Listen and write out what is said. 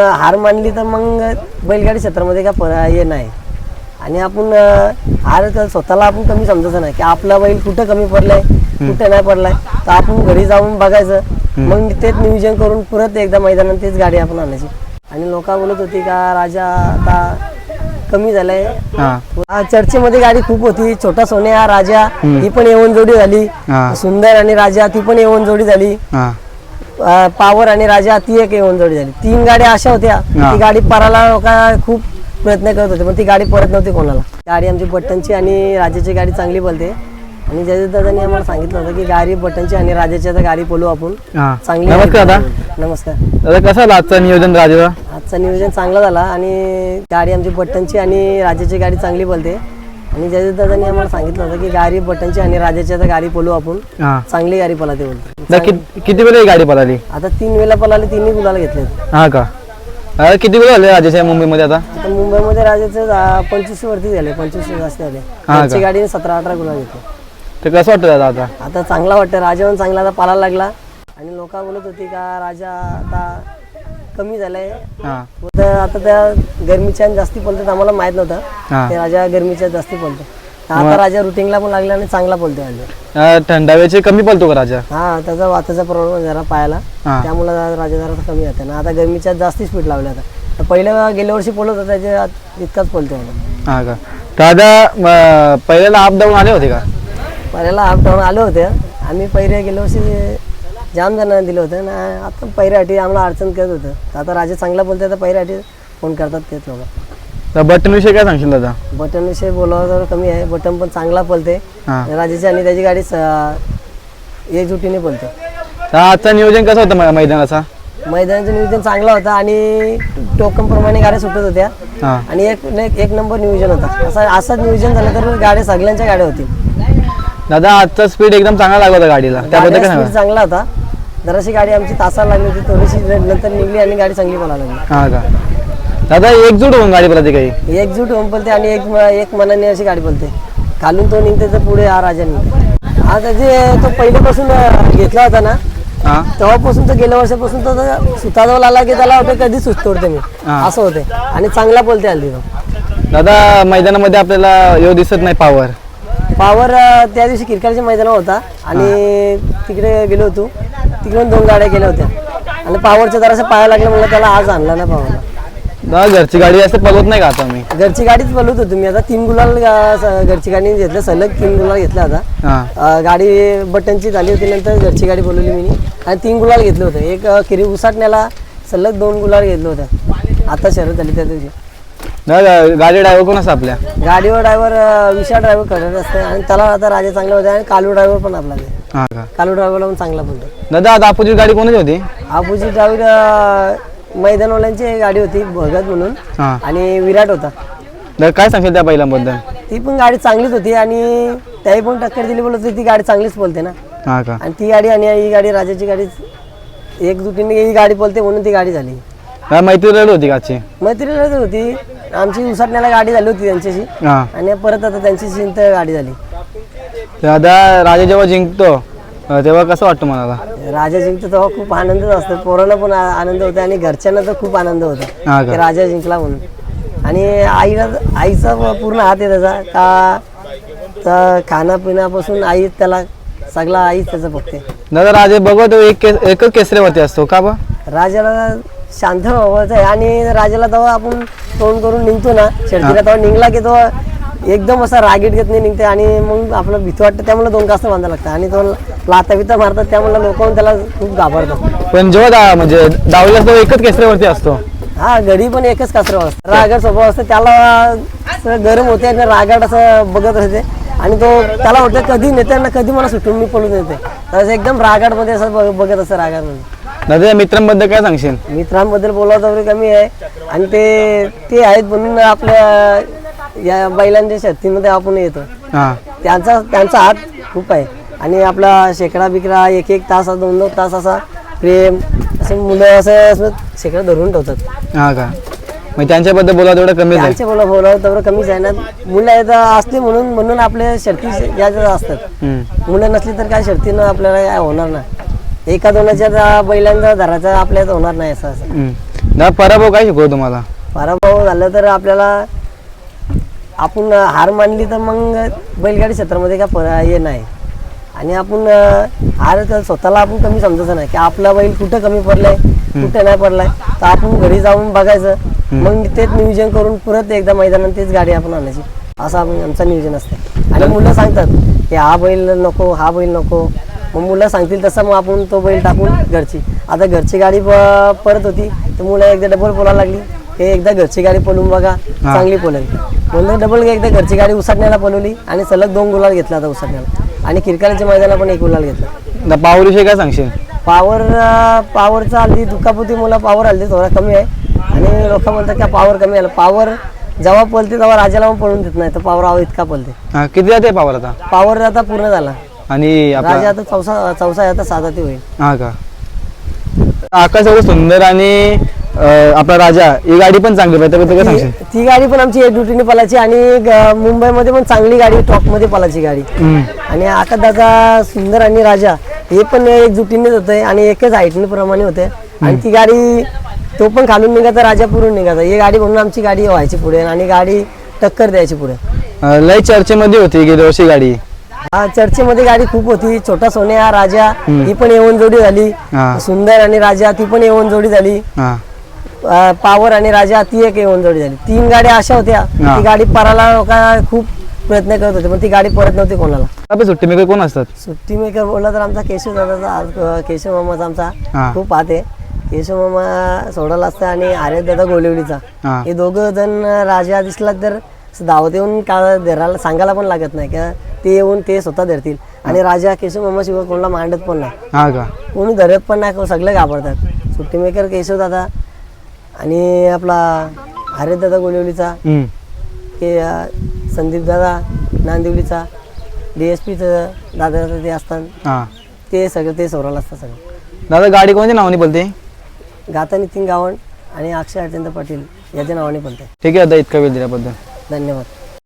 हार मानली तर मग बैलगाडी क्षेत्रामध्ये काय हे नाही. आणि आपण हार तर स्वतःला आपण कमी समजायचं नाही की आपला बैल कुठं कमी पडलाय कुठं नाही पडलाय तर आपण घरी जाऊन बघायचं. मग तेच नियोजन करून परत एकदा मैदानात तेच गाडी आपण आणायची. आणि लोक बोलत होती का राजा आता कमी झालाय. चर्चेमध्ये गाडी खूप होती. छोटा सोन्या राजा ही पण येऊन जोडी झाली. सुंदर आणि राजा ती पण येऊन जोडी झाली. अ, पावर आणि राजा ती एक येऊन जोडी झाली. तीन गाड्या अशा होत्या हा. ती गाडी पराला लोक खूप प्रयत्न करत होते पण ती गाडी परत नव्हती कोणाला. गाडी आमची बटनची आणि राजाची गाडी चांगली बोलते आणि जयदीप दादांनी आम्हाला सांगितलं होतं की गाडी बटनची आणि राजाची आता गाडी बोलू आपण. हा. चांगली नमस्कार दादा. नमस्कार. दादा कसं आलं आजचं नियोजन राजेचा? आजचं नियोजन चांगलं झाला आणि गाडी आमची बटनची आणि राजाची गाडी चांगली बोलते आणि दादांनी आम्हाला सांगितलं होतं की गाडी बटनची आणि राजाची आता गाडी बोलू आपण हा. चांगली गाडी पळाते बोलते किती किती वेळा ही गाडी पळाली आता तीन वेळेला पळाले तिन्ही गुलाला घेतले हा का? किती वेळ झाले राजेच्या मुंबईमध्ये आता? आता मुंबईमध्ये राजाचे पंचवीस वरती झाले पंचवीस जास्त झाले. त्यांची का? गाडी सतरा अठरा गुलाल घेतले. तर कसं वाटतं दादा आता? आता चांगला वाटतं राजा चांगला आता पाळायला लागला. आणि लोक बोलत होती का राजा आता कमी झालाय. हा. तर आता त्या गरमीच्या जास्ती पलतात आम्हाला माहीत नव्हतं. ते राजा गरमीच्या जास्ती पलतो आता राजा रुटीनला पण लागला आणि चांगला पलतो राजा. अं, थंडाव्याचे कमी पळतो का राजा? हा त्याचा वाताचा प्रॉब्लेम जरा पायाला. हा. त्यामुळे राजा जरा कमी होता ना आता गरमीच्या जास्ती स्पीड लावली आता. तर पहिल्या गेल्या वर्षी पळत होता त्याच्या इतकाच पलतो हा का? दादा म, पहिल्याला अप डाऊन आले होते का? पहिल्याला अप डाऊन आले होते. आम्ही पहिल्या गेल्या वर्षी जाम जणांना दिलं होतं ना आता पहिऱ्यासाठी आम्हाला अडचण करत होतं. तर आता राजा चांगला बोलते तर पहिऱ्यासाठी फोन करतात तेच लोक. तर बटन विषयी काय सांगशील दादा? बटन विषयी बोलावं तर कमी आहे बटन पण चांगला पलते हा. राजाची आणि त्याची गाडी स- एकजुटीने पलते तर आजचं नियोजन कसं होतं मै- मैदानाचा? मैदानाचं नियोजन चांगला होता आणि टोकनप्रमाणे गाड्या सुटत होत्या. हा. आणि एक एक एक नंबर नियोजन होता. असं असंच नियोजन झालं तर गाड्या सगळ्यांच्या गाड्या होती दादा आजचा स्पीड एकदम चांगला लागला होता गाडीला. त्याबद्दल काय स्पीड सांगा चांगला होता. जराशी गाडी आमची तासाला लागली होती थोडीशी नंतर निघली आणि गाडी चांगली पळायला लागली. हा का? दादा एकजूट होऊन गाडी पळते काही? एकजूट होऊन पळते आणि एक एक मनाने अशी गाडी पळते. खालून तो निघते तर पुढे हा राजा निघते. हा त्याचे तो पहिल्यापासून घेतला होता ना तेव्हापासून तर गेल्या वर्षापासून तो तो सुताजवळ आला की त्याला वाटतं कधी सुस्त तोडते मी. असं होते. आणि चांगला बोलते हल्ली तो. दादा मैदानामध्ये आपल्याला यो दिसत नाही पावर पावर त्या दिवशी किरकाळच्या मैदानावर होता. आणि तिकडे गेलो होतो. तिकडून दोन गाड्या गेल्या होत्या. आणि पावरच्या जरासं पाया लागलं म्हणलं त्याला आज आणला ना पावरला. दादा घरची गाडी असं पळवत नाही का आता मी घरची गाडीच बोलवत होतो मी. आता तीन गुलाल अं, स- घरची गाडी घेतलं सलग तीन गुलाल घेतला होता हा. अं, गाडी बटनची झाली होती नंतर घरची गाडी बोलवली मी. आणि तीन गुलाल घेतले होते. एक अं, किरी उसाटण्याला सलग दोन गुलाल घेतलं होतं. आता शरद झाली त्या दिवशी दादा गाडी ड्रायव्हर कोण असं आपल्या? गाडीवर ड्रायव्हर विशा ड्रायव्हर करत असते. आणि त्याला आता राजा चांगला होता आणि कालू ड्रायव्हर पण आपला. हा का? कालू ड्रायव्हरला पण चांगला बोलतो. दादा आता अपोजिट गाडी कोणाची होती? आबूजी ड्रायव्हर मैदानवाल्यांची गाडी होती भगत म्हणून. हा. आणि विराट होता. दादा काय सांगशील त्या बैलांबद्दल? ती पण गाडी चांगलीच होती आणि त्याही पण टक्कर दिली बोलत होती ती गाडी चांगलीच बोलते ना. हा का? आणि ती गाडी आणि ही गाडी राजाची गाडी एकजुटीने ही गाडी बोलते म्हणून ती गाडी झाली. दादा मैत्री रड होती का आजची? मैत्रीला तर होती. आमची उसटण्याला गाडी झाली होती त्यांच्याशी. हा. आणि परत आता त्यांची चिंत गाडी झाली. दादा राजा जेव्हा जिंकतो अं, तेव्हा कसं वाटतं मनाला? राजा जिंकतो तेव्हा खूप आनंदच असतो. पोरांना पण आ- आनंद होतो आणि घरच्यांना तर खूप आनंद होतो. हा की? का राजा जिंकला म्हणून. आणि आईला आईचा पूर्ण हात आहे त्याचा. का तर खाण्यापिण्यापासून आई त्याला सगळा आईच त्याचं बघते. दादा राजे बघतो एक केस एकच केसरीवरती असतो का बा? राजाला शांत व्हायचं आहे आणि राजाला तेव्हा आपण तोंड करून निघतो ना शर्तीला तेव्हा निघला की तो एकदम असा रागीट घेत नाही निघते आणि मग आपलं भीती वाटतं त्यामुळे दोन कास्त बांधायला लागतं आणि तो लाता बिता मारतात त्यामुळे लोक त्याला खूप घाबरतात. पण जेव्हा दा म्हणजे डावला असतो एकच केसरीवरती असतो. हा घडी पण एकच कासरा असतं. रागड स्वभाव असतं त्याला असं गरम होते आणि रागड असं बघत असते आणि तो त्याला वाटतं कधी नेत्यांना कधी मला सुटून मी पळून येते. असं एकदम रागाडमध्ये असं बघ- बघत असतं रागाडमध्ये दादा या मित्रांबद्दल काय सांगशील? मित्रांबद्दल बोलावं तरी कमी आहे. आणि ते ते आहेत म्हणून आपल्या या बैलांच्या शर्तीमध्ये आपण येतो. हा. त्यांचा त्यांचा हात खूप आहे. आणि आपला शेकडा बिकडा एक एक तास दोन दोन तास असा प्रेम असं मुलं असं शेकडा धरून ठेवतात. हा का? मग त्यांच्याबद्दल बोला तेवढं कमीच आहे त्यांचे बोला बोलावं तेवढं कमीच आहे ना मुलं आहेत असली म्हणून म्हणून आपले शर्ती या ज्या असतात. मुलं नसली तर काय शर्तीनं आपल्याला काय होणार नाही. एका दोनाच्या बैलांचा धराचा आपल्यात होणार नाही असं असं. हम्म. दादा पराभव काय शिकवतो तुम्हाला? पराभव झालं तर आपल्याला आपण हार मानली तर मग बैलगाडी क्षेत्रामध्ये काय पर हे नाही. आणि आपण हार तर स्वतःला आपण कमी समजायचं नाही की आपला बैल कुठं कमी पडलाय कुठं नाही पडलाय. तर आपण घरी जाऊन बघायचं. मग तेच नियोजन करून परत एकदा मैदानात तेच गाडी आपण आणायची. असं आपण आमचं नियोजन असतं आणि मुलं सांगतात की हा बैल नको हा बैल नको. मग मुलं सांगतील तसं मग आपण तो बैल टाकून घरची. आता घरची गाडी परत होती तर मुलं एकदा डबल पोला लागली. हे एकदा घरची गाडी पळून बघा चांगली पळेल. म्हणून डबल एकदा घरची गाडी उसाटण्याला पळवली आणि सलग दोन गुलाल घेतला आता उसाटण्याला आणि किरकाळच्या मैदानाला पण एक गुलाल घेतला. पावरविषयी काय सांगशील? पावर पावरचा हल्ली दुखापती मला पावर हल्ली थोडा कमी आहे. आणि लोक म्हणतात का पावर कमी आला पावर जेव्हा पळते तेव्हा राजाला पण पळून देत नाही. तर पावर आवा इतका पळते. किती जाते पावर आता? पावर आता पूर्ण झाला. आणि आपला राजा आता चौसा चौसा आहे आता साधा ते होईल. हा का? आकाश एवढं सुंदर आणि अं, आपला राजा ही गाडी पण चांगली पाहिजे त्याबद्दल काय सांगशील? ती- ती गाडी पण आमची एक ड्युटीने पलाची आणि ग- मुंबईमध्ये पण चांगली गाडी टॉपमध्ये पलाची गाडी. हम्म. आणि आकाश दादा सुंदर आणि राजा हे पण एक जुटीनेच होते आणि एकच हाईटने प्रमाणे होते आणि ती गाडी तो पण खालून निघायचा राजा पुढून निघायचा. ही गाडी म्हणून आमची गाडी व्हायची पुढे आणि गाडी टक्कर द्यायची पुढे. अं, लय चर्चेमध्ये होती गेल्या वर्षी गाडी. हा चर्चेमध्ये गाडी खूप होती. छोटा सोन्या राजा ही पण येऊन जोडी झाली. हा. सुंदर आणि राजा ती पण येऊन जोडी झाली. हा. अं, पावर आणि राजा ती एक येऊन जोडी झाली. तीन गाड्या अशा होत्या. हा. ती गाडी पराला लोक खूप प्रयत्न करत होते पण ती गाडी परत नव्हती कोणाला. आपले सुट्टी मेकर कोण असतात? सुट्टी मेकर बोलला तर आमचा केशव दादाचा अं, केशव मामाचा आमचा. हा. खूप हात आहे केशव मामा सोडायला असता आणि आर्य दादा गोलिवलीचा. हा. हे दोघं जण राजा दिसला तर दावत येऊन का धरायला सांगायला पण लागत नाही का ते येऊन ते स्वतः धरतील. आणि राजा केशव मामा शिवाय कोणाला मांडत पण नाही. हा का? कोणी धरत पण नाही सगळे घाबरतात. सुट्टी मेकर केशव दादा आणि आपला आर्य दादा गोलिवलीचा हम्म. के संदीप दादा नांदिवलीचा डी एस पीचं दादा ते असतात. हा. ते सगळं ते सोराला असतात सगळं. दादा गाडी कोणत्या नावाने बोलते? गाता नितीन गावण आणि अक्षय अत्यंत पाटील याच्या नावाने पण ते ठीक आहे दादा इतका वेळ दिल्याबद्दल. धन्यवाद.